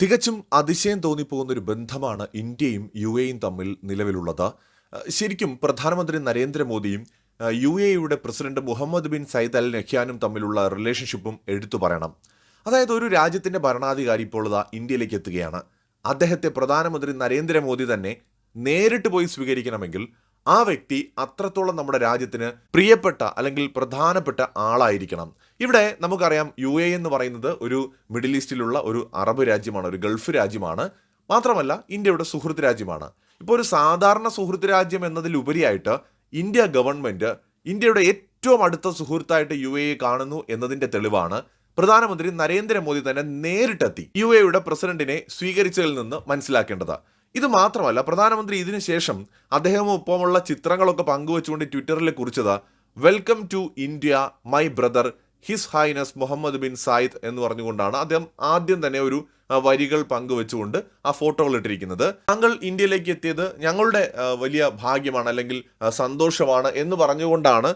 തികച്ചും അതിശയം തോന്നിപ്പോകുന്ന ഒരു ബന്ധമാണ് ഇന്ത്യയും യു എയും തമ്മിൽ നിലവിലുള്ളത്. ശരിക്കും പ്രധാനമന്ത്രി നരേന്ദ്രമോദിയും യു എയുടെ president Mohammed bin Zayed Al നഹ്യാനും തമ്മിലുള്ള റിലേഷൻഷിപ്പും എടുത്തു പറയണം. അതായത് ഒരു രാജ്യത്തിന്റെ ഭരണാധികാരി ഇപ്പോൾ ഇതാ ഇന്ത്യയിലേക്ക് എത്തുകയാണ്. അദ്ദേഹത്തെ പ്രധാനമന്ത്രി നരേന്ദ്രമോദി തന്നെ നേരിട്ട് പോയി സ്വീകരിക്കണമെങ്കിൽ ആ വ്യക്തി അത്രത്തോളം നമ്മുടെ രാജ്യത്തിന് പ്രിയപ്പെട്ട അല്ലെങ്കിൽ പ്രധാനപ്പെട്ട ആളായിരിക്കണം. ഇവിടെ നമുക്കറിയാം യു എ എന്ന് പറയുന്നത് ഒരു മിഡിൽ ഈസ്റ്റിലുള്ള ഒരു അറബ് രാജ്യമാണ് ഒരു ഗൾഫ് രാജ്യമാണ്. മാത്രമല്ല ഇന്ത്യയുടെ സുഹൃത്ത് രാജ്യമാണ്. ഇപ്പോൾ ഒരു സാധാരണ സുഹൃത്ത് രാജ്യം എന്നതിലുപരിയായിട്ട് ഇന്ത്യ ഗവൺമെന്റ് ഇന്ത്യയുടെ ഏറ്റവും അടുത്ത സുഹൃത്തായിട്ട് യു എ കാണുന്നു എന്നതിന്റെ തെളിവാണ് പ്രധാനമന്ത്രി നരേന്ദ്രമോദി തന്നെ നേരിട്ടെത്തി യു എയുടെ പ്രസിഡന്റിനെ സ്വീകരിച്ചതിൽ നിന്ന് മനസ്സിലാക്കേണ്ടത്. ഇത് മാത്രമല്ല പ്രധാനമന്ത്രി ഇതിനു ശേഷം അദ്ദേഹമൊപ്പമുള്ള ചിത്രങ്ങളൊക്കെ പങ്കുവെച്ചുകൊണ്ട് ട്വിറ്ററിൽ കുറിച്ചത് welcome to India my brother His Highness Mohammed bin Zayed എന്ന് പറഞ്ഞുകൊണ്ടാണ് അദ്ദേഹം ആദ്യം തന്നെ ഒരു വരികൾ പങ്കുവെച്ചുകൊണ്ട് ആ ഫോട്ടോകൾ ഇട്ടിരിക്കുന്നത്. താങ്കൾ ഇന്ത്യയിലേക്ക് എത്തിയത് ഞങ്ങളുടെ വലിയ ഭാഗ്യമാണ് അല്ലെങ്കിൽ സന്തോഷമാണ് എന്ന് പറഞ്ഞുകൊണ്ടാണ്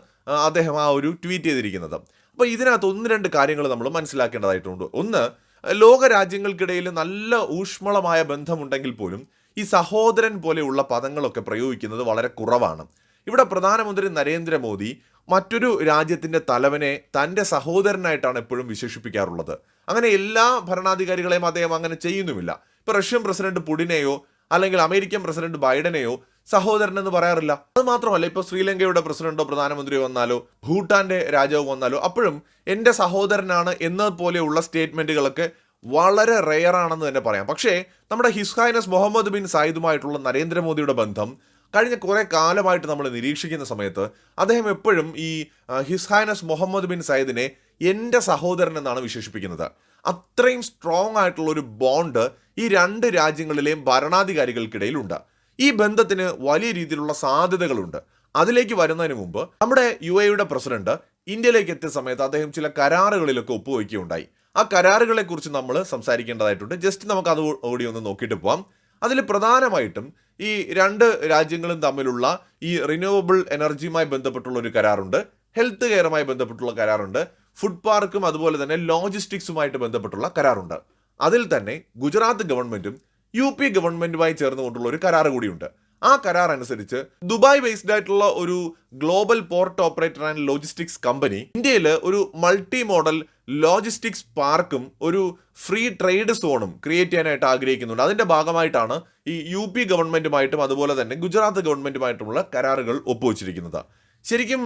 അദ്ദേഹം ആ ഒരു ട്വീറ്റ് ചെയ്തിരിക്കുന്നത്. അപ്പോൾ ഇതിനകത്ത് ഒന്ന് രണ്ട് കാര്യങ്ങൾ നമ്മൾ മനസ്സിലാക്കേണ്ടതായിട്ടുണ്ട്. ഒന്ന് ലോക രാജ്യങ്ങൾക്കിടയിൽ നല്ല ഊഷ്മളമായ ബന്ധമുണ്ടെങ്കിൽ പോലും ഈ സഹോദരൻ പോലെയുള്ള പദങ്ങളൊക്കെ പ്രയോഗിക്കുന്നത് വളരെ കുറവാണ്. ഇവിടെ പ്രധാനമന്ത്രി നരേന്ദ്രമോദി മറ്റൊരു രാജ്യത്തിന്റെ തലവനെ തന്റെ സഹോദരനായിട്ടാണ് എപ്പോഴും വിശേഷിപ്പിക്കാറുള്ളത്. അങ്ങനെ എല്ലാ ഭരണാധികാരികളെയും അദ്ദേഹം അങ്ങനെ ചെയ്യുന്നുമില്ല. ഇപ്പോൾ റഷ്യൻ പ്രസിഡന്റ് പുടിനെയോ അല്ലെങ്കിൽ അമേരിക്കൻ പ്രസിഡന്റ് ബൈഡനെയോ സഹോദരൻ എന്ന് പറയാറില്ല. അത് മാത്രമല്ല ഇപ്പോൾ ശ്രീലങ്കയുടെ പ്രസിഡന്റോ പ്രധാനമന്ത്രിയോ വന്നാലോ ഭൂട്ടാന്റെ രാജാവ് വന്നാലോ അപ്പോഴും എന്റെ സഹോദരനാണ് എന്നതുപോലെയുള്ള സ്റ്റേറ്റ്മെന്റുകളൊക്കെ വളരെ റെയർ ആണെന്ന് തന്നെ പറയാം. പക്ഷേ നമ്മുടെ ഹിസ്ഹൈനസ് മുഹമ്മദ് ബിൻ സായിദുമായിട്ടുള്ള നരേന്ദ്രമോദിയുടെ ബന്ധം കഴിഞ്ഞ കുറേ കാലമായിട്ട് നമ്മൾ നിരീക്ഷിക്കുന്ന സമയത്ത് അദ്ദേഹം എപ്പോഴും ഈ ഹിസ്ഹൈനസ് മുഹമ്മദ് ബിൻ സയ്യിദിനെ എന്റെ സഹോദരൻ എന്നാണ് വിശേഷിപ്പിക്കുന്നത്. അത്രയും സ്ട്രോങ് ആയിട്ടുള്ള ഒരു ബോണ്ട് ഈ രണ്ട് രാജ്യങ്ങളിലെയും ഭരണാധികാരികൾക്കിടയിലുണ്ട്. ഈ ബന്ധത്തിന് വലിയ രീതിയിലുള്ള സാധ്യതകളുണ്ട്. അതിലേക്ക് വരുന്നതിന് മുമ്പ് നമ്മുടെ യു എയുടെ പ്രസിഡന്റ് ഇന്ത്യയിലേക്ക് എത്തിയ സമയത്ത് അദ്ദേഹം ചില കരാറുകളിലൊക്കെ ഒപ്പുവയ്ക്കുകയുണ്ടായി ആ കരാറുകളെ കുറിച്ച് നമ്മൾ സംസാരിക്കേണ്ടതായിട്ടുണ്ട്. ജസ്റ്റ് നമുക്ക് അത് ഓടി ഒന്ന് നോക്കിയിട്ട് പോവാം. അതിൽ പ്രധാനമായിട്ടും ഈ രണ്ട് രാജ്യങ്ങളും തമ്മിലുള്ള ഈ റിന്യൂവബിൾ എനർജിയുമായി ബന്ധപ്പെട്ടുള്ള ഒരു കരാറുണ്ട്. ഹെൽത്ത് കെയറുമായി ബന്ധപ്പെട്ടുള്ള കരാറുണ്ട്. ഫുഡ് പാർക്കും അതുപോലെ തന്നെ ലോജിസ്റ്റിക്സുമായിട്ട് ബന്ധപ്പെട്ടുള്ള കരാറുണ്ട്. അതിൽ തന്നെ ഗുജറാത്ത് ഗവൺമെന്റും യു പി ഗവൺമെന്റുമായി ചേർന്നുകൊണ്ടുള്ള ഒരു കരാർ കൂടിയുണ്ട്. ആ കരാർ അനുസരിച്ച് ദുബായ് ബേസ്ഡ് ആയിട്ടുള്ള ഒരു global port operator and logistics company ഇന്ത്യയിൽ ഒരു മൾട്ടി മോഡൽ ലോജിസ്റ്റിക്സ് പാർക്കും ഒരു ഫ്രീ ട്രേഡ് സോണും ക്രിയേറ്റ് ചെയ്യാനായിട്ട് ആഗ്രഹിക്കുന്നുണ്ട്. അതിന്റെ ഭാഗമായിട്ടാണ് ഈ യു പി ഗവൺമെന്റുമായിട്ടും അതുപോലെ തന്നെ ഗുജറാത്ത് ഗവൺമെന്റുമായിട്ടുമുള്ള കരാറുകൾ ഒപ്പുവെച്ചിരിക്കുന്നത്. ശരിക്കും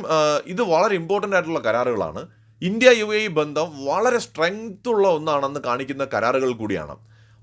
ഇത് വളരെ ഇമ്പോർട്ടന്റ് ആയിട്ടുള്ള കരാറുകളാണ്. ഇന്ത്യ യു എ ബന്ധം വളരെ സ്ട്രെങ്ത് ഉള്ള ഒന്നാണെന്ന് കാണിക്കുന്ന കരാറുകൾ കൂടിയാണ്.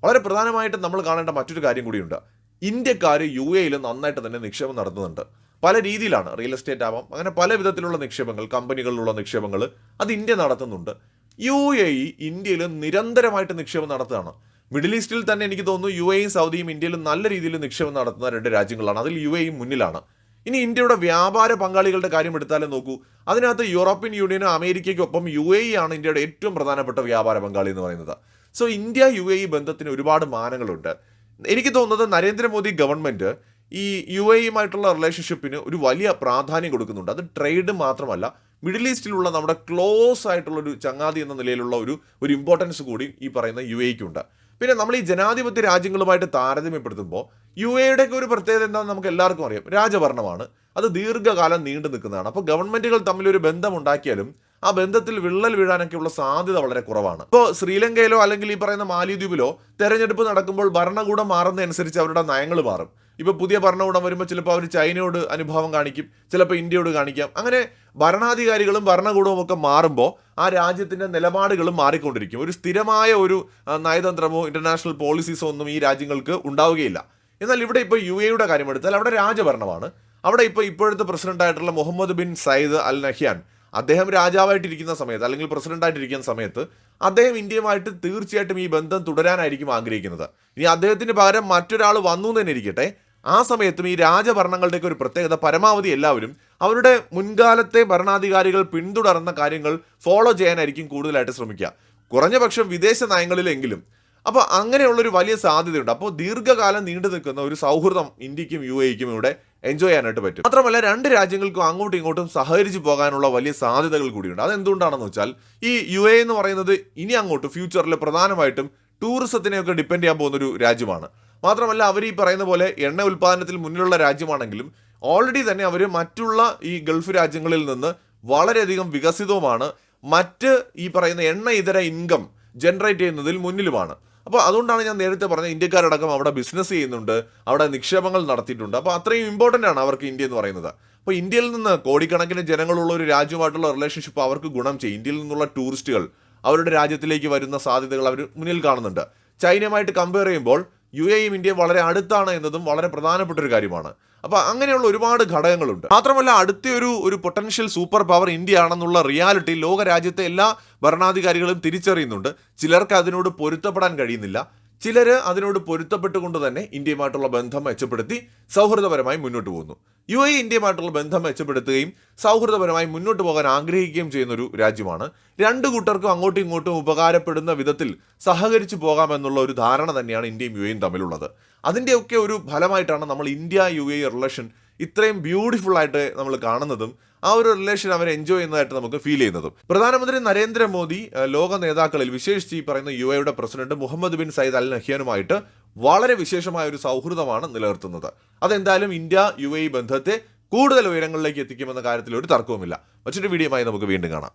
വളരെ പ്രധാനമായിട്ടും നമ്മൾ കാണേണ്ട മറ്റൊരു കാര്യം കൂടിയുണ്ട്. ഇന്ത്യക്കാർ യു എയിൽ നന്നായിട്ട് തന്നെ നിക്ഷേപം നടത്തുന്നുണ്ട്. പല രീതിയിലാണ്. റിയൽ എസ്റ്റേറ്റ് ആവാം അങ്ങനെ പല വിധത്തിലുള്ള നിക്ഷേപങ്ങൾ കമ്പനികളിലുള്ള നിക്ഷേപങ്ങൾ അത് ഇന്ത്യ നടത്തുന്നുണ്ട്. യു എ ഇ ഇന്ത്യയിൽ നിരന്തരമായിട്ട് നിക്ഷേപം നടത്തുകയാണ്. മിഡിൽ ഈസ്റ്റിൽ തന്നെ എനിക്ക് തോന്നുന്നു യു എയും സൗദിയും ഇന്ത്യയിലും നല്ല രീതിയിൽ നിക്ഷേപം നടത്തുന്ന രണ്ട് രാജ്യങ്ങളാണ്. അതിൽ യു എയും മുന്നിലാണ്. ഇനി ഇന്ത്യയുടെ വ്യാപാര പങ്കാളികളുടെ കാര്യം എടുത്താലും നോക്കൂ. അതിനകത്ത് യൂറോപ്യൻ യൂണിയനും അമേരിക്കയ്ക്കൊപ്പം യു എ ആണ് ഇന്ത്യയുടെ ഏറ്റവും പ്രധാനപ്പെട്ട വ്യാപാര പങ്കാളി എന്ന് പറയുന്നത്. സോ ഇന്ത്യ യു എ ബന്ധത്തിന് ഒരുപാട് മാനങ്ങളുണ്ട്. എനിക്ക് തോന്നുന്നത് നരേന്ദ്രമോദി ഗവൺമെന്റ് ഈ യു എയുമായിട്ടുള്ള റിലേഷൻഷിപ്പിന് ഒരു വലിയ പ്രാധാന്യം കൊടുക്കുന്നുണ്ട്. അത് ട്രേഡ് മാത്രമല്ല മിഡിൽ ഈസ്റ്റിലുള്ള നമ്മുടെ ക്ലോസ് ആയിട്ടുള്ള ഒരു ചങ്ങാതി എന്ന നിലയിലുള്ള ഒരു ഒരു ഇമ്പോർട്ടൻസ് കൂടി ഈ പറയുന്ന യു എക്കുണ്ട് പിന്നെ നമ്മൾ ഈ ജനാധിപത്യ രാജ്യങ്ങളുമായിട്ട് താരതമ്യപ്പെടുത്തുമ്പോൾ യു എയുടെ ഒക്കെ ഒരു പ്രത്യേകത എന്താണെന്ന് നമുക്ക് എല്ലാവർക്കും അറിയാം. രാജഭരണമാണ്. അത് ദീർഘകാലം നീണ്ടു നിൽക്കുന്നതാണ്. അപ്പോൾ ഗവൺമെന്റുകൾ തമ്മിലൊരു ഒരു ബന്ധം ഉണ്ടാക്കിയാലും ആ ബന്ധത്തിൽ വിള്ളൽ വീഴാനൊക്കെയുള്ള സാധ്യത വളരെ കുറവാണ്. ഇപ്പോൾ ശ്രീലങ്കയിലോ അല്ലെങ്കിൽ ഈ പറയുന്ന മാലിദ്വീപിലോ തെരഞ്ഞെടുപ്പ് നടക്കുമ്പോൾ ഭരണകൂടം മാറുന്നതനുസരിച്ച് അവരുടെ നയങ്ങൾ മാറും. ഇപ്പോൾ പുതിയ ഭരണകൂടം വരുമ്പോൾ ചിലപ്പോൾ അവർ ചൈനയോട് അനുഭാവം കാണിക്കും ചിലപ്പോൾ ഇന്ത്യയോട് കാണിക്കാം. അങ്ങനെ ഭരണാധികാരികളും ഭരണകൂടവും ഒക്കെ മാറുമ്പോൾ ആ രാജ്യത്തിന്റെ നിലപാടുകളും മാറിക്കൊണ്ടിരിക്കും. ഒരു സ്ഥിരമായ ഒരു നയതന്ത്രമോ ഇന്റർനാഷണൽ പോളിസീസോ ഒന്നും ഈ രാജ്യങ്ങൾക്ക് ഉണ്ടാവുകയില്ല. എന്നാൽ ഇവിടെ ഇപ്പോൾ യു എയുടെ കാര്യമെടുത്താൽ അവിടെ രാജഭരണമാണ്. അവിടെ ഇപ്പോൾ ഇപ്പോഴത്തെ പ്രസിഡന്റ് ആയിട്ടുള്ള Mohammed bin Zayed Al Nahyan അദ്ദേഹം രാജാവായിട്ടിരിക്കുന്ന സമയത്ത് അല്ലെങ്കിൽ പ്രസിഡന്റ് ആയിട്ടിരിക്കുന്ന സമയത്ത് അദ്ദേഹം ഇന്ത്യയുമായിട്ട് തീർച്ചയായിട്ടും ഈ ബന്ധം തുടരാനായിരിക്കും ആഗ്രഹിക്കുന്നത്. ഇനി അദ്ദേഹത്തിന് പകരം മറ്റൊരാൾ വന്നു തന്നെ ഇരിക്കട്ടെ. ആ സമയത്തും ഈ രാജഭരണങ്ങളുടെയൊക്കെ ഒരു പ്രത്യേകത പരമാവധി എല്ലാവരും അവരുടെ മുൻകാലത്തെ ഭരണാധികാരികൾ പിന്തുടർന്ന കാര്യങ്ങൾ ഫോളോ ചെയ്യാനായിരിക്കും കൂടുതലായിട്ട് ശ്രമിക്കുക. കുറഞ്ഞ പക്ഷം വിദേശ നയങ്ങളിലെങ്കിലും. അപ്പോൾ അങ്ങനെയുള്ളൊരു വലിയ സാധ്യതയുണ്ട്. അപ്പോൾ ദീർഘകാലം നീണ്ടു നിൽക്കുന്ന ഒരു സൗഹൃദം ഇന്ത്യക്കും യു എക്കും ഇവിടെ എൻജോയ് ചെയ്യാനായിട്ട് പറ്റും. മാത്രമല്ല രണ്ട് രാജ്യങ്ങൾക്കും അങ്ങോട്ടും ഇങ്ങോട്ടും സഹകരിച്ച് പോകാനുള്ള വലിയ സാധ്യതകൾ കൂടിയുണ്ട്. അതെന്തുകൊണ്ടാണെന്ന് വെച്ചാൽ ഈ യു എ എന്ന് പറയുന്നത് ഇനി അങ്ങോട്ട് ഫ്യൂച്ചറിൽ പ്രധാനമായിട്ടും ടൂറിസത്തിനെയൊക്കെ ഡിപ്പെൻഡ് ചെയ്യാൻ പോകുന്ന ഒരു രാജ്യമാണ്. മാത്രമല്ല അവർ ഈ പറയുന്ന പോലെ എണ്ണ ഉൽപ്പാദനത്തിൽ മുന്നിലുള്ള രാജ്യമാണെങ്കിലും ഓൾറെഡി തന്നെ അവർ മറ്റുള്ള ഈ ഗൾഫ് രാജ്യങ്ങളിൽ നിന്ന് വളരെയധികം വികസിതവുമാണ്. മറ്റ് ഈ പറയുന്ന എണ്ണ ഇതര ഇൻകം ജനറേറ്റ് ചെയ്യുന്നതിൽ മുന്നിലുമാണ്. അപ്പോൾ അതുകൊണ്ടാണ് ഞാൻ നേരത്തെ പറഞ്ഞത് ഇന്ത്യക്കാരടക്കം അവിടെ ബിസിനസ് ചെയ്യുന്നുണ്ട് അവിടെ നിക്ഷേപങ്ങൾ നടത്തിയിട്ടുണ്ട്. അപ്പോൾ അത്രയും ഇമ്പോർട്ടന്റ് ആണ് അവർക്ക് ഇന്ത്യ എന്ന് പറയുന്നത്. അപ്പോൾ ഇന്ത്യയിൽ നിന്ന് കോടിക്കണക്കിന് ജനങ്ങളുള്ള ഒരു രാജ്യമായിട്ടുള്ള റിലേഷൻഷിപ്പ് അവർക്ക് ഗുണം ചെയ്യും. ഇന്ത്യയിൽ നിന്നുള്ള ടൂറിസ്റ്റുകൾ അവരുടെ രാജ്യത്തിലേക്ക് വരുന്ന സാധ്യതകൾ അവർ മുന്നിൽ കാണുന്നുണ്ട്. ചൈനയുമായിട്ട് കമ്പയർ ചെയ്യുമ്പോൾ യു എയും ഇന്ത്യയും വളരെ അടുത്താണ് എന്നതും വളരെ പ്രധാനപ്പെട്ട ഒരു കാര്യമാണ്. അപ്പോൾ അങ്ങനെയുള്ള ഒരുപാട് ഘടകങ്ങളുണ്ട്. മാത്രമല്ല അടുത്തൊരു ഒരു പൊട്ടൻഷ്യൽ സൂപ്പർ പവർ ഇന്ത്യ ആണെന്നുള്ള റിയാലിറ്റി ലോകരാജ്യത്തെ എല്ലാ ഭരണാധികാരികളും തിരിച്ചറിയുന്നുണ്ട്. ചിലർക്ക് അതിനോട് പൊരുത്തപ്പെടാൻ കഴിയുന്നില്ല. ചിലർ അതിനോട് പൊരുത്തപ്പെട്ടുകൊണ്ട് തന്നെ ഇന്ത്യയുമായിട്ടുള്ള ബന്ധം മെച്ചപ്പെടുത്തി സൗഹൃദപരമായി മുന്നോട്ട് പോകുന്നു. യു എ ഇന്ത്യയുമായിട്ടുള്ള ബന്ധം മെച്ചപ്പെടുത്തുകയും സൗഹൃദപരമായി മുന്നോട്ട് പോകാൻ ആഗ്രഹിക്കുകയും ചെയ്യുന്ന ഒരു രാജ്യമാണ്. രണ്ട് കൂട്ടർക്കും അങ്ങോട്ടും ഇങ്ങോട്ടും ഉപകാരപ്പെടുന്ന വിധത്തിൽ സഹകരിച്ചു പോകാമെന്നുള്ള ഒരു ധാരണ തന്നെയാണ് ഇന്ത്യയും യു എയും തമ്മിലുള്ളത്. അതിന്റെയൊക്കെ ഒരു ഫലമായിട്ടാണ് നമ്മൾ ഇന്ത്യ യു എ റിലേഷൻ ഇത്രയും ബ്യൂട്ടിഫുൾ ആയിട്ട് നമ്മൾ കാണുന്നതും ആ ഒരു റിലേഷൻ അവർ എൻജോയ് ചെയ്യുന്നതായിട്ട് നമുക്ക് ഫീൽ ചെയ്യുന്നതും. പ്രധാനമന്ത്രി നരേന്ദ്രമോദി ലോക നേതാക്കളിൽ വിശേഷിച്ച് ഈ പറയുന്ന യു എയുടെ president Mohammed bin Zayed Al നഹ്യാനുമായിട്ട് വളരെ വിശേഷമായ ഒരു സൗഹൃദമാണ് നിലനിർത്തുന്നത്. അതെന്തായാലും ഇന്ത്യ യു എ ബന്ധത്തെ കൂടുതൽ ഉയരങ്ങളിലേക്ക് എത്തിക്കുമെന്ന കാര്യത്തിൽ ഒരു തർക്കവുമില്ല. മറ്റൊരു വീഡിയോയുമായി നമുക്ക് വീണ്ടും കാണാം.